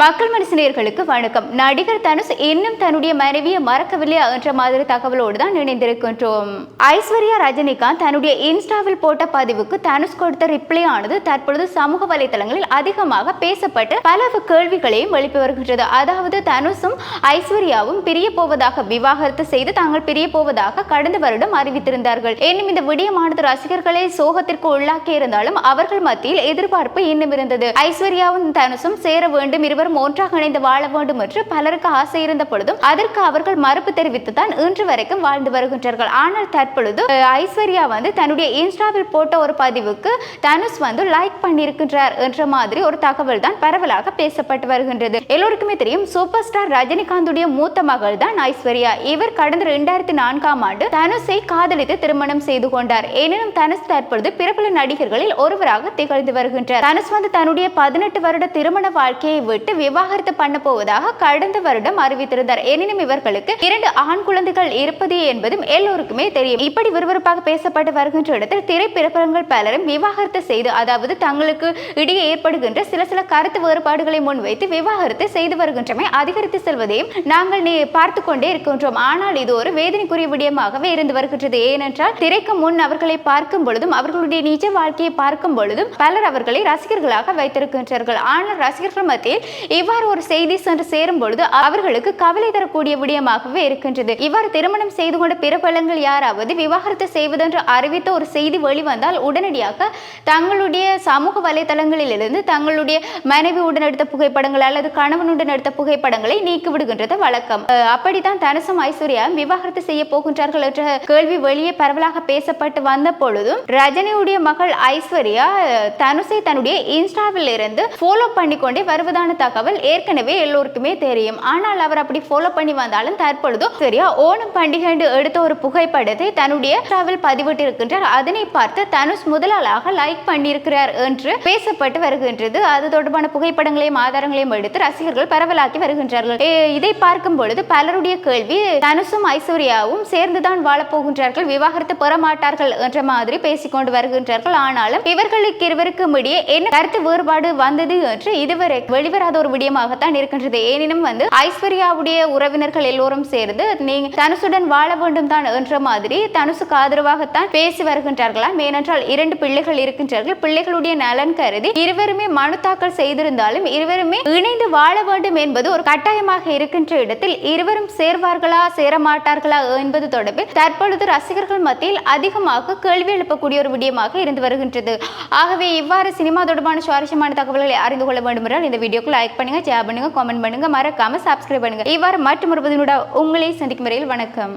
மக்கள் மனசினர்களுக்கு வணக்கம். நடிகர் தனுஷ் இன்னும் தன்னுடைய மனைவியை மறக்கவில்லை என்ற மாதிரி தகவலோடு தான் இணைந்திருக்கின்றோம். ஐஸ்வர்யா ரஜினிகாந்த் தன்னுடைய இன்ஸ்டாவில் போட்ட பதிவுக்கு தனுஷ் கொடுத்த ரிப்ளை ஆனது தற்பொழுது சமூக வலைதளங்களில் அதிகமாக பேசப்பட்டு பல கேள்விகளையும் எழுப்பி வருகின்றது. அதாவது தனுஷும் ஐஸ்வர்யாவும் பிரிய போவதாக விவாகரத்து செய்து தாங்கள் பிரிய போவதாக கடந்த வருடம் அறிவித்திருந்தார்கள். இன்னும் இந்த விடயமானது ரசிகர்களை சோகத்திற்கு உள்ளாக்கி இருந்தாலும் அவர்கள் மத்தியில் எதிர்பார்ப்பு இன்னும் இருந்தது. ஐஸ்வர்யாவும் தனுஷும் சேர வேண்டும். அனைவரும் ஒன்றாக இணைந்து வாழ வேண்டும் என்று பலருக்கு ஆசை இருந்த பொழுதும் அதற்கு அவர்கள் மறுப்பு தெரிவித்துதான் இன்று வரைக்கும் வாழ்ந்து வருகின்றார்கள். ஆனால் தற்பொழுது ஐஸ்வர்யா வந்து தன்னுடைய இன்ஸ்டாவில் போட்ட ஒரு பதிவுக்கு தனுஷ் வந்து லைக் பண்ணியிருக்கின்றார் என்ற மாதிரி ஒரு தகவல் தான் பரவலாக பேசப்பட்டு வருகின்றது. எல்லோருக்குமே தெரியும் சூப்பர் ஸ்டார் ரஜினிகாந்துடைய மூத்த மகள் தான் ஐஸ்வர்யா. இவர் கடந்த இரண்டாயிரத்தி நான்காம் ஆண்டு தனுஷை காதலித்து திருமணம் செய்து கொண்டார். எனினும் தனுஷ் தற்பொழுது பிரபல நடிகர்களில் ஒருவராக திகழ்ந்து வருகின்றார். தனுஷ் வந்து தன்னுடைய பதினெட்டு வருட திருமண வாழ்க்கையை விட்டு விவாகரத்து பண்ண போவதாக கடந்த வருடம் அறிவித்திருந்தார். எனினும் இவர்களுக்கு இரண்டு ஆண் குழந்தைகள் இருப்பது என்பதும் எல்லோருக்குமே தெரியும். இப்படி விறுவிறுப்பாக பேசப்பட்டு வருகின்ற இடத்தில் திரைப்பிரபலங்கள் பலரும் விவாகரத்து செய்து அதாவது தங்களுக்கு இடையே ஏற்படுகின்ற சில சில கருத்து வேறுபாடுகளை முன்வைத்து விவாகரத்து செய்து வருகின்றமை அதிகரித்து செல்வதையும் நாங்கள் பார்த்து கொண்டே இருக்கின்றோம். ஆனால் இது ஒரு வேதனைக்குரிய விடயமாகவே இருந்து வருகின்றது. ஏனென்றால் திரைக்கு முன் அவர்களை பார்க்கும் பொழுதும் அவர்களுடைய நிஜ வாழ்க்கையை பார்க்கும் பொழுதும் பலர் அவர்களை ரசிகர்களாக வைத்திருக்கின்றார்கள். ஆனால் ரசிகர்கள் மத்தியில் இவ்வாறு ஒரு செய்தி சென்று சேரும் பொழுது அவர்களுக்கு கவலை தரக்கூடிய விடயமாகவே இருக்கின்றது. இவ்வாறு திருமணம் செய்து கொண்ட பிரபலங்கள் யாராவது விவாகரத்து செய்வதென்று அறிவித்த ஒரு செய்தி வெளிவந்தால் உடனடியாக தங்களுடைய சமூக வலைதளங்களிலிருந்து தங்களுடைய மனைவியுடன் எடுத்த புகைப்படங்கள் அல்லது கணவனுடன் எடுத்த புகைப்படங்களை நீக்கி விடுகின்றது வழக்கம். அஹ் அப்படித்தான் தனுசும் ஐஸ்வர்யா விவாகரத்து செய்ய போகின்றார்கள் என்ற கேள்வி வெளியே பரவலாக பேசப்பட்டு வந்த பொழுதும் ரஜினியுடைய மகள் ஐஸ்வர்யா தனுசை தனுஷை தன்னுடைய இன்ஸ்டாவில் இருந்து ஃபாலோ பண்ணி கொண்டே வருவதான தகவல் ஏற்கனவே எல்லோருக்குமே தெரியும். ஆனால் அவர் அப்படி ஃபாலோ பண்ணி வந்தாலும் தற்பொழுது சரியா ஓணம் பண்டிகை எடுத்த ஒரு புகைப்படத்தை தன்னுடைய டிராவல் பதிவிட்டிருக்கின்றார். அதனை பார்த்து தனுஷ் முதலாளாக லைக் பண்ணியிருக்கிறார் என்று பேசப்பட்டு வருகின்றது. அது தொடர்பான புகைப்படங்களையும் ஆதாரங்களையும் எடுத்து ரசிகர்கள் பரவலாக்கி வருகின்றார்கள். இதை பார்க்கும் பொழுது பலருடைய கேள்வி தனுஷும் ஐஸ்வர்யாவும் சேர்ந்துதான் வாழப்போகின்றார்கள் விவாகரத்து பெற மாட்டார்கள் என்ற மாதிரி பேசிக்கொண்டு வருகின்றார்கள். ஆனாலும் இவர்களுக்கு இருவருக்கும் இடையே என்ன கருத்து வேறுபாடு வந்தது என்று இதுவரை வெளிவராத ஒரு விடயமாகத்தான் இருக்கின்றது. ஏனினும் வந்து ஐஸ்வர்யாவுடைய உறவினர்கள் எல்லோரும் சேர்ந்து நீங்க தனுசுடன் வாழ வேண்டும் தான் என்ற மாதிரி தனுசுக்கு ஆதரவாகத்தான் பேசி வருகின்றார்களாம். ஏனென்றால் இரண்டு பிள்ளைகள் இருக்கின்றார்கள். பிள்ளைகளுடைய நலன் கருதி இருவருமே மனு தாக்கல் செய்திருந்தாலும் இருவருமே இணைந்து வாழ வேண்டும் என்பது ஒரு கட்டாயமாக இருக்கின்ற இடத்தில் இருவரும் சேர்வார்களா சேர மாட்டார்களா என்பது தொடர்பில் தற்பொழுது ரசிகர்கள் மத்தியில் அதிகமாக கேள்வி எழுப்பக்கூடிய ஒரு விடயமாக இருந்து வருகின்றது. ஆகவே இவ்வாறு சினிமா தொடர்பான சுவாரஸ்யமான தகவல்களை அறிந்து கொள்ள வேண்டும் என்றால் இந்த வீடியோக்கு லைக் பண்ணுங்க ஷேர் பண்ணுங்க கமெண்ட் பண்ணுங்க. மறக்காம சப்ஸ்கிரைப் பண்ணுங்க. இவ்வாறு மற்றும் உங்களை சந்திக்கும் வரையில் வணக்கம்.